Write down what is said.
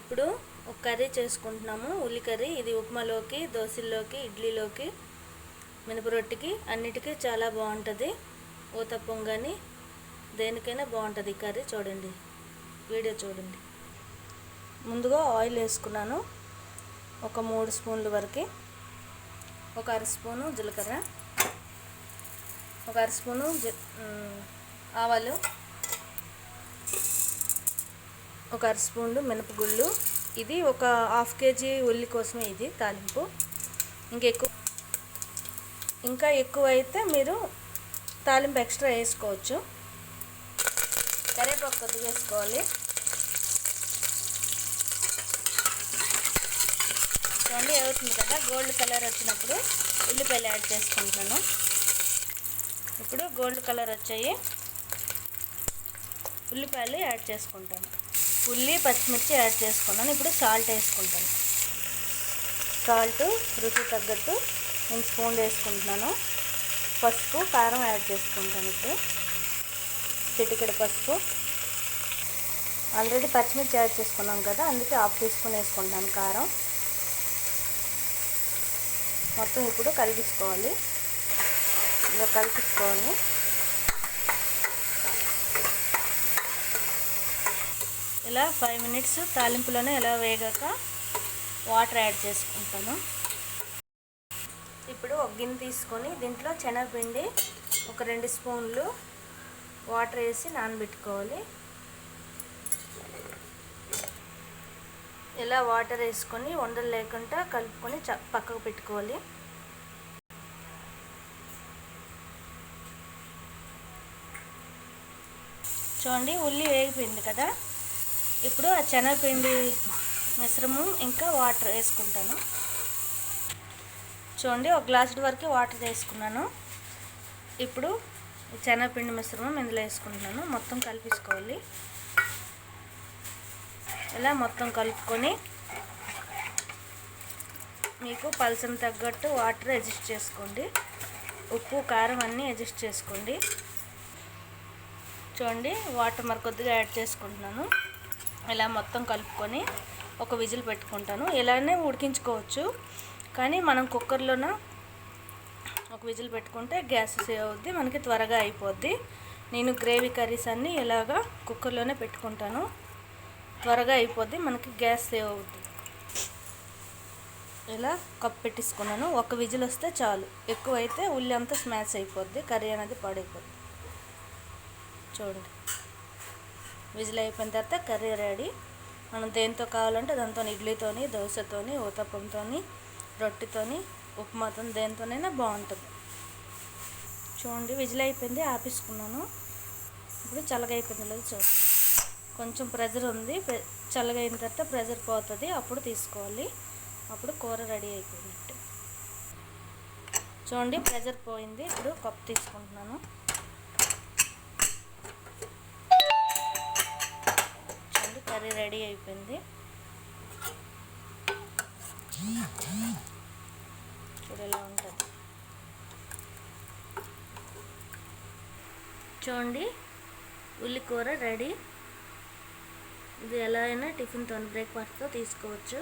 ఇప్పుడు ఒక కర్రీ చేసుకుంటున్నాము. ఉల్లి కర్రీ ఇది ఉప్మాలోకి దోశల్లోకి ఇడ్లీలోకి మినప రొట్టెకి అన్నిటికీ చాలా బాగుంటుంది. ఊతప్పం కానీ దేనికైనా బాగుంటుంది ఈ కర్రీ చూడండి. వీడియో చూడండి. ముందుగా ఆయిల్ వేసుకున్నాను. ఒక మూడు స్పూన్ల వరకు. ఒక అర స్పూను జీలకర్ర. ఒక అర స్పూను ఆవాలు. ఒక అర స్పూన్లు మినపగుళ్ళు. ఇది ఒక హాఫ్ కేజీ ఉల్లి కోసమే ఇది తాలింపు. ఇంకెక్కువ ఇంకా ఎక్కువ అయితే మీరు తాలింపు ఎక్స్ట్రా వేసుకోవచ్చు. కరివేపాకు కొద్దిగా వేసుకోవాలి. చూడండి అవుతుంది కదా గోల్డ్ కలర్ వచ్చినప్పుడు ఉల్లిపాయలు యాడ్ చేసుకుంటున్నాను ఇప్పుడు గోల్డ్ కలర్ వచ్చాయి. ఉల్లిపాయలు యాడ్ చేసుకుంటాను. ఉల్లి పచ్చిమిర్చి యాడ్ చేసుకున్నాను. ఇప్పుడు సాల్ట్ వేసుకుంటాను. సాల్ట్ రుచి తగ్గట్టు నేను స్పూన్ వేసుకుంటున్నాను. పసుపు కారం యాడ్ చేసుకుంటాను ఇప్పుడు. చిటికెడు పసుపు. ఆల్రెడీ పచ్చిమిర్చి యాడ్ చేసుకున్నాం కదా అందుకే ఆఫ్ తీసుకుని వేసుకుంటాను కారం. మొత్తం ఇప్పుడు కలిపించుకోవాలి ఇలా కలిపించుకోవాలి ఇలా ఫైవ్ మినిట్స్ తాలింపులోనే ఇలా వేగాక వాటర్ యాడ్ చేసుకుంటాను. ఇప్పుడు ఒక గిన్నె తీసుకొని దీంట్లో శనగపిండి ఒక రెండు స్పూన్లు వాటర్ వేసి నానబెట్టుకోవాలి. ఇలా వాటర్ వేసుకొని వండలు లేకుండా కలుపుకొని చ పక్కకు పెట్టుకోవాలి. చూడండి ఉల్లి వేగిపోయింది కదా? ఇప్పుడు ఆ శనగపిండి మిశ్రమం ఇంకా వాటర్ వేసుకుంటాను. చూడండి ఒక గ్లాసు వరకు వాటర్ వేసుకున్నాను. ఇప్పుడు శనగపిండి మిశ్రమం ఇందులో వేసుకుంటున్నాను. మొత్తం కలిపించుకోవాలి ఇలా మొత్తం కలుపుకొని మీకు పలసం తగ్గట్టు వాటర్ అడ్జస్ట్ చేసుకోండి. ఉప్పు కారం అన్నీ అడ్జస్ట్ చేసుకోండి. చూడండి వాటర్ మరి కొద్దిగా యాడ్ చేసుకుంటున్నాను. ఇలా మొత్తం కలుపుకొని ఒక విజిల్ పెట్టుకుంటాను. ఇలానే ఉడికించుకోవచ్చు. కానీ మనం కుక్కర్లోన ఒక విజిల్ పెట్టుకుంటే గ్యాస్ సేవ్ అవుద్ది మనకి త్వరగా అయిపోద్ది. నేను గ్రేవీ కర్రీస్ అన్నీ ఇలాగా కుక్కర్లోనే పెట్టుకుంటాను. త్వరగా అయిపోద్ది మనకి గ్యాస్ సేవ్ అవుద్ది. ఇలా కప్పు పెట్టేసుకున్నాను. ఒక విజిల్ వస్తే చాలు. ఎక్కువ అయితే ఉల్లి అంతా స్మాష్ అయిపోద్ది కర్రీ అనేది పాడైపోద్ది. చూడండి. విజిల్ అయిపోయిన తర్వాత కర్రీ రెడీ. మనం దేంతో కావాలంటే దాంతో ఇడ్లీతోని దోశతోని ఊతప్పంతో రొట్టెతోని ఉప్మాతో దేంతోనైనా బాగుంటుంది. చూడండి విజిల్ అయిపోయింది ఆపేసుకున్నాను. ఇప్పుడు చల్లగైపోయింది అయిపోయింది లేదు చూడండి కొంచెం ప్రెజర్ ఉంది చల్లగైన అయిన తర్వాత ప్రెజర్ పోతుంది అప్పుడు తీసుకోవాలి. అప్పుడు కూర రెడీ అయిపోయినట్టు. చూడండి ప్రెజర్ పోయింది ఇప్పుడు కప్పు తీసుకుంటున్నాను. కర్రీ రెడీ అయిపోయింది. చూడలా ఉంటుంది. చూడండి ఉల్లి కూర రెడీ. ఇది ఎలా అయినా టిఫిన్తో బ్రేక్ఫాస్ట్తో తీసుకోవచ్చు.